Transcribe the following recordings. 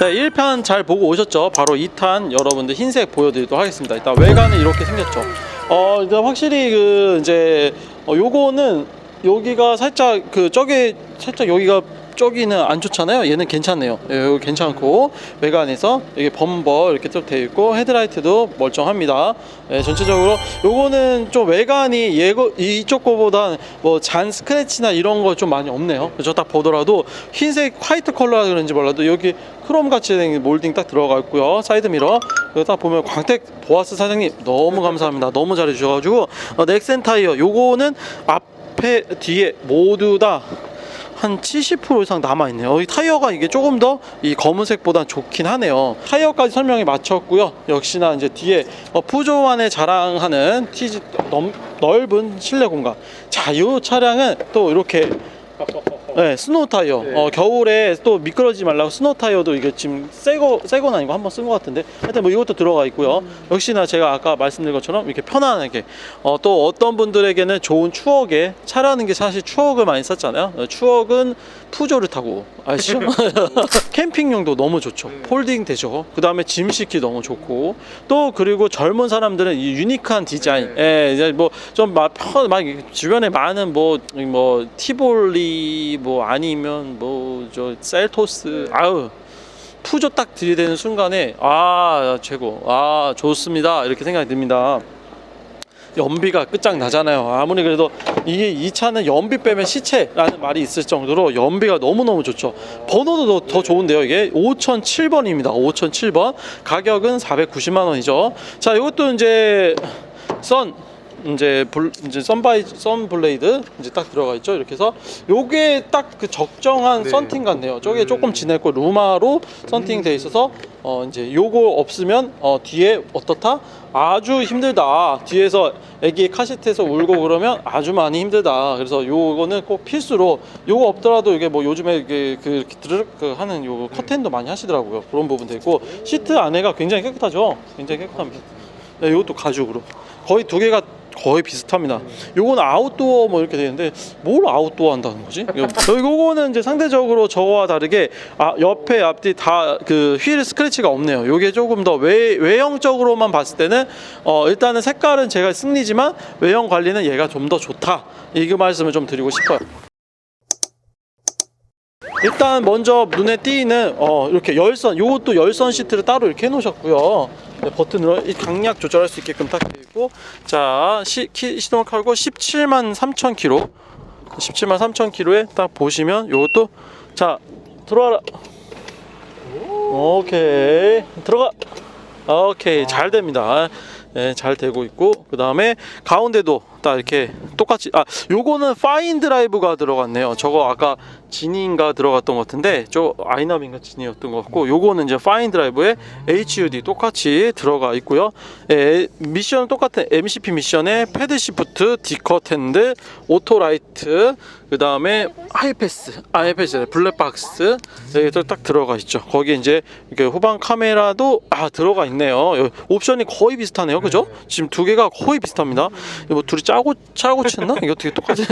네, 1편 잘 보고 오셨죠? 바로 2탄 여러분들 흰색 보여드리도록 하겠습니다. 일단 외관은 이렇게 생겼죠. 어, 일단 확실히 그 이제 어, 요거는 여기가 살짝 그 저기 살짝 여기가 저기는 안 좋잖아요. 얘는 괜찮네요. 예, 여기 괜찮고 외관에서 이게 범버 이렇게 쭉 되어 있고 헤드라이트도 멀쩡합니다. 예, 전체적으로 요거는 좀 외관이 예고 이쪽 거보다 뭐 잔 스크래치나 이런 거 좀 많이 없네요. 그죠? 딱 보더라도 흰색 화이트 컬러라 그런지 몰라도 여기 크롬 같이 된 몰딩 딱 들어가 있고요. 사이드 미러. 이거 딱 보면 광택 보아스 사장님 너무 감사합니다. 너무 잘해 주셔가지고 어, 넥센 타이어 요거는 앞에 뒤에 모두 다 한 70% 이상 남아 있네요. 이 타이어가 이게 조금 더 이 검은색보다 좋긴 하네요. 타이어까지 설명이 마쳤고요. 역시나 이제 뒤에 어, 푸조만의 자랑하는 티지 넘, 넓은 실내 공간. 자, 이 차량은 또 이렇게 네, 스노우 타이어. 네. 어, 겨울에 또 미끄러지지 말라고 스노우 타이어도 이게 지금 새거 새건 아니고 한번 쓴 것 같은데. 하여튼 뭐 이것도 들어가 있고요. 역시나 제가 아까 말씀드린 것처럼 이렇게 편안하게 어, 또 어떤 분들에게는 좋은 추억에 차라는 게 사실 추억을 많이 썼잖아요. 어, 추억은 푸조를 타고 아시죠? 캠핑용도 너무 좋죠. 네. 폴딩 되죠. 그 다음에 짐 싣기 너무 좋고 또 그리고 젊은 사람들은 이 유니크한 디자인. 예, 이제 뭐 좀막 막 주변에 많은 뭐뭐 티볼리 뭐 아니면 뭐 저 셀토스 아우 푸조 딱 들이대는 순간에 아 최고 아 좋습니다 이렇게 생각이 듭니다. 연비가 끝장나잖아요. 아무리 그래도 이게 이 차는 연비 빼면 시체라는 말이 있을 정도로 연비가 너무너무 좋죠. 번호도 더, 더 좋은데요. 이게 5007번입니다. 5007번. 가격은 490만 원이죠. 자, 이것도 이제 선 이제 불 이제 선바이 선 블레이드 이제 딱 들어가 있죠. 이렇게 해서 요게 딱 그 적정한 네. 썬팅 같네요. 저게 음. 조금 지냈고 루마로 썬팅 돼 있어서 어 이제 요거 없으면 어 뒤에 어떻다? 아주 힘들다. 뒤에서 애기 카시트에서 울고 그러면 아주 많이 힘들다. 그래서 요거는 꼭 필수로 요거 없더라도 이게 뭐 요즘에 이게 그 드르륵 그 하는 요 커튼도 많이 하시더라고요. 그런 부분도 있고 시트 안에가 굉장히 깨끗하죠. 굉장히 깨끗합니다. 네, 이것도 가죽으로 거의 두 개가 거의 비슷합니다. 요건 아웃도어 뭐 이렇게 되는데 뭘 아웃도어 한다는 거지? 요- 요거는 이제 상대적으로 저거와 다르게 아, 옆에 앞뒤 다 그 휠 스크래치가 없네요. 요게 조금 더 외, 외형적으로만 봤을 때는 어, 일단은 색깔은 제가 승리지만 외형 관리는 얘가 좀 더 좋다. 이그 말씀을 좀 드리고 싶어요. 일단 먼저 눈에 띄는 어, 이렇게 열선 요것도 열선 시트를 따로 이렇게 해 놓으셨고요 네, 버튼으로 이 강약 조절할 수 있게끔 딱 되어 있고 자 시, 키, 시동을 걸고 17만 3천 킬로. 17만 3천 킬로에 딱 보시면 요것도 자 들어와라. 오케이. 들어가. 오케이. 잘 됩니다. 네, 잘 되고 있고 그 다음에 가운데도 딱 이렇게 똑같이 아 요거는 파인 드라이브가 들어갔네요. 저거 아까 진인가 들어갔던 것 같은데 저 아이나빈가 진이었던 것 같고 요거는 이제 파인 드라이브에 HUD 똑같이 들어가 있고요. 예, 미션 똑같은 MCP 미션에 패드 시프트 디컷 핸들 오토 라이트 그 다음에 하이패스 아이패스 블랙박스 여기 딱 들어가 있죠. 거기에 이제 이렇게 후방 카메라도 아 들어가 있네요. 옵션이 거의 비슷하네요. 그죠? 지금 두 개가 거의 비슷합니다. 뭐 둘이 짜고 짜고 쳤나? 이게 어떻게 똑같이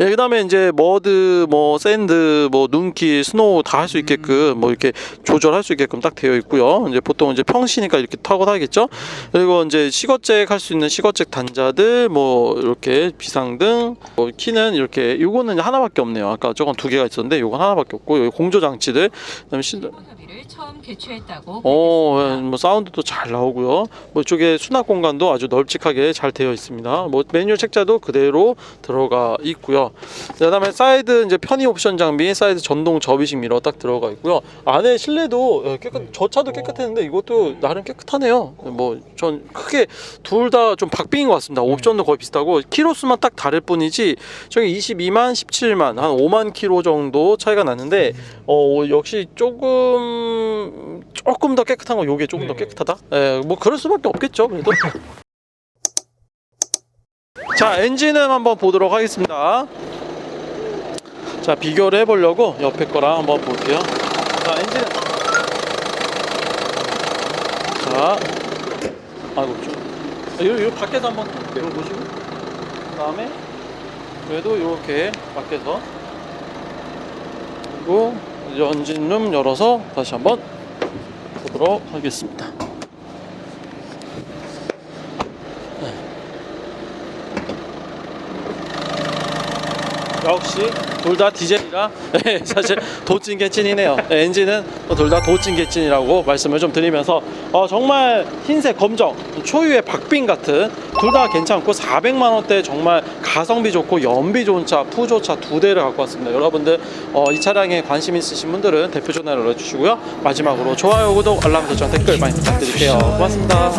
예, 그다음에 이제 머드 뭐 샌드 뭐 눈길 스노우 다 할 수 있게끔 뭐 이렇게 조절할 수 있게끔 딱 되어 있고요. 이제 보통 이제 평시니까 이렇게 타고 다니겠죠? 그리고 이제 시거잭 할 수 있는 시거잭 단자들 뭐 이렇게 비상등 뭐 키는 이렇게 요거는 하나밖에 없네요. 아까 저건 두 개가 있었는데 요건 하나밖에 없고 공조 장치들 그다음에 시, 합의를 처음 개최했다고 어, 밝혔습니다. 예, 뭐 사운드도 잘 나오고요. 뭐 이쪽에 수납 공간도 아주 널찍하게 잘 되어 있습니다. 뭐 매뉴얼 책자도 그대로 들어가 있고요. 그다음에 사이드 이제 편의 옵션 장비, 사이드 전동 접이식 미러 딱 들어가 있고요. 안에 실내도 예, 깨끗, 저 차도 깨끗했는데 이것도 나름 깨끗하네요. 뭐 전 크게 둘 다 좀 박빙인 것 같습니다. 옵션도 거의 비슷하고 키로수만 딱 다를 뿐이지 저기 22만, 17만 한 5만 키로 정도 차이가 났는데 어 역시 조금 조금 더 깨끗한 거 요게 조금 더 네. 깨끗하다. 예, 뭐 그럴 수밖에 없겠죠. 그래도. 자, 엔진은 한번 보도록 하겠습니다. 자, 비교를 해보려고 옆에 거랑 한번 볼게요. 자, 엔진은 자, 아이고 좀. 이거, 이거 밖에서 한번 열어보시고 그다음에 그래도 이렇게 밖에서 그리고 연진룸 열어서 다시 한번 보도록 하겠습니다. 역시 둘 다 디젤이라 네, 사실 도찐 개찐이네요. 네, 엔진은 둘 다 도찐 개찐이라고 말씀을 좀 드리면서 어, 정말 흰색 검정 초유의 박빙 같은 둘 다 괜찮고 400만 원대 정말 가성비 좋고 연비 좋은 차 푸조 차 두 대를 갖고 왔습니다. 여러분들 어, 이 차량에 관심 있으신 분들은 대표 전화를 눌러주시고요. 마지막으로 좋아요, 구독, 알람 설정, 댓글 많이 부탁드릴게요. 고맙습니다.